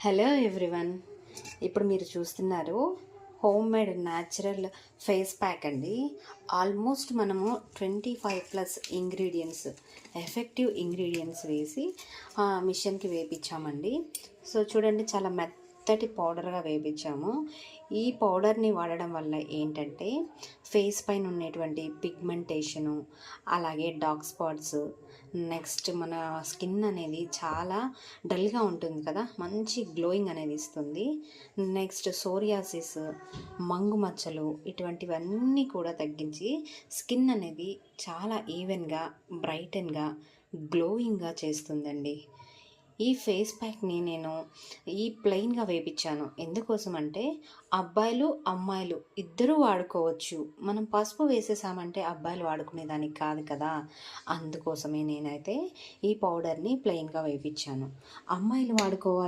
Hello everyone ఇప్పుడు మీరు చూస్తున్నారు home made natural face pack అండి. ఆల్మోస్ట్ మనము twenty five plus ingredients effective ingredients వేసి ఆ, మిషన్కి వేపించామండి సో చూడండి చాలా మెత్తటి పౌడర్గా వేపించాము. ఈ పౌడర్ని వాడడం వల్ల ఏంటంటే ఫేస్ పైన ఉన్నటువంటి పిగ్మెంటేషను అలాగే డార్క్ స్పాట్స్ నెక్స్ట్ మన స్కిన్ అనేది చాలా డల్గా ఉంటుంది కదా మంచి గ్లోయింగ్ అనేది ఇస్తుంది. నెక్స్ట్ సోరియాసిస్ మంగు మచ్చలు ఇటువంటివన్నీ కూడా తగ్గించి స్కిన్ అనేది చాలా ఈవెన్గా బ్రైటన్గా గ్లోయింగ్గా చేస్తుందండి. ఈ ఫేస్ ప్యాక్ని నేను ఈ ప్లెయిన్గా వేపించాను ఎందుకోసం అంటే అబ్బాయిలు అమ్మాయిలు ఇద్దరూ వాడుకోవచ్చు. మనం పసుపు వేసేసామంటే అబ్బాయిలు వాడుకునేదానికి కాదు కదా. అందుకోసమే నేనైతే ఈ పౌడర్ని ప్లెయిన్గా వేపించాను అమ్మాయిలు వాడుకోవాలి